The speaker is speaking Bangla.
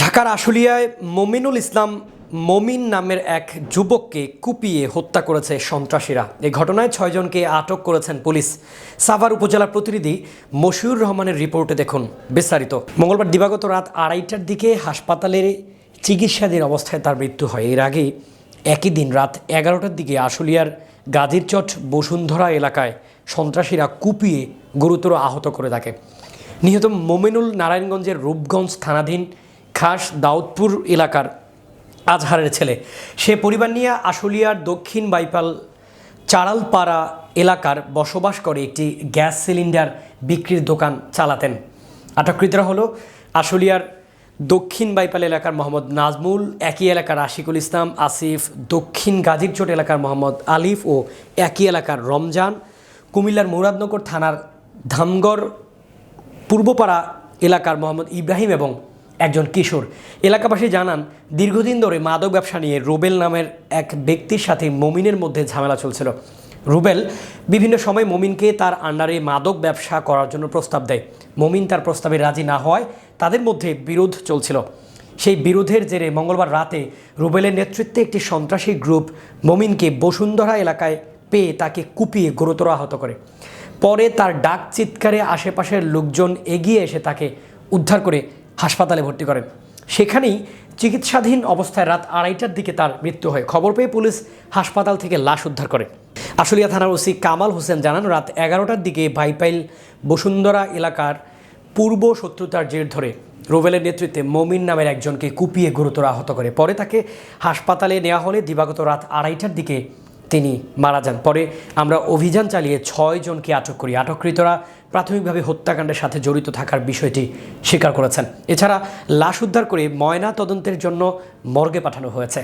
ঢাকার আশুলিয়ায় মমিনুল ইসলাম মমিন নামের এক যুবককে কুপিয়ে হত্যা করেছে সন্ত্রাসীরা। এই ঘটনায় ছয়জনকে আটক করেছেন পুলিশ। সাভার উপজেলার প্রতিনিধি মশিউর রহমানের রিপোর্টে দেখুন বিস্তারিত। মঙ্গলবার দিবাগত রাত আড়াইটার দিকে হাসপাতালের চিকিৎসাধীন অবস্থায় তার মৃত্যু হয়। এর আগে একই দিন রাত এগারোটার দিকে আশুলিয়ার গাজীরচট বসুন্ধরা এলাকায় সন্ত্রাসীরা কুপিয়ে গুরুতর আহত করে থাকে। নিহত মোমিনুল নারায়ণগঞ্জের রূপগঞ্জ থানাধীন খাস দাউদপুর এলাকার আজহারের ছেলে। সে পরিবার নিয়ে আশুলিয়ার দক্ষিণ বাইপাল চাড়ালপাড়া এলাকার বসবাস করে একটি গ্যাস সিলিন্ডার বিক্রির দোকান চালাতেন। আটককৃতরা হলো আশুলিয়ার দক্ষিণ বাইপাল এলাকার মোহাম্মদ নাজমুল, একই এলাকার আশিকুল ইসলাম, আসিফ, দক্ষিণ গাজীরচট এলাকার মোহাম্মদ আলিফ ও একই এলাকার রমজান। কুমিল্লার মুরাদনগর থানার ধামগড়, পূর্বপাড়া এলাকার মোহাম্মদ ইব্রাহিম এবং একজন কিশোর। এলাকাবাসী জানান, দীর্ঘদিন ধরে মাদক ব্যবসা নিয়ে রুবেল নামের এক ব্যক্তির সাথে মমিনের মধ্যে ঝামেলা চলছিল। রুবেল বিভিন্ন সময় মমিনকে তার আন্ডারে মাদক ব্যবসা করার জন্য প্রস্তাব দেয়। মমিন তার প্রস্তাবে রাজি না হওয়ায় তাদের মধ্যে বিরোধ চলছিল। সেই বিরোধের জেরে মঙ্গলবার রাতে রুবেলের নেতৃত্বে একটি সন্ত্রাসী গ্রুপ মমিনকে বসুন্ধরা এলাকায় পেয়ে তাকে কুপিয়ে গুরুতর আহত করে। পরে তার ডাক চিৎকারে আশেপাশের লোকজন এগিয়ে এসে তাকে উদ্ধার করে হাসপাতালে ভর্তি করেন। সেখানেই চিকিৎসাধীন অবস্থায় রাত আড়াইটার দিকে তার মৃত্যু হয়। খবর পেয়ে পুলিশ হাসপাতাল থেকে লাশ উদ্ধার করে। আশুলিয়া থানার ওসি কামাল হোসেন জানান, রাত এগারোটার দিকে ভাইপাইল বসুন্ধরা এলাকার পূর্ব শত্রুতার জের ধরে রোবেলের নেতৃত্বে মমিন নামের একজনকে কুপিয়ে গুরুতর আহত করে। পরে তাকে হাসপাতালে নেওয়া হলে দিবাগত রাত আড়াইটার দিকে তিনি মারা যান। পরে আমরা অভিযান চালিয়ে ছয় জনকে আটক করি। আটককৃতরা প্রাথমিকভাবে হত্যাকাণ্ডের সাথে জড়িত থাকার বিষয়টি স্বীকার করেছেন। এছাড়া লাশ উদ্ধার করে ময়না তদন্তের জন্য মর্গে পাঠানো হয়েছে।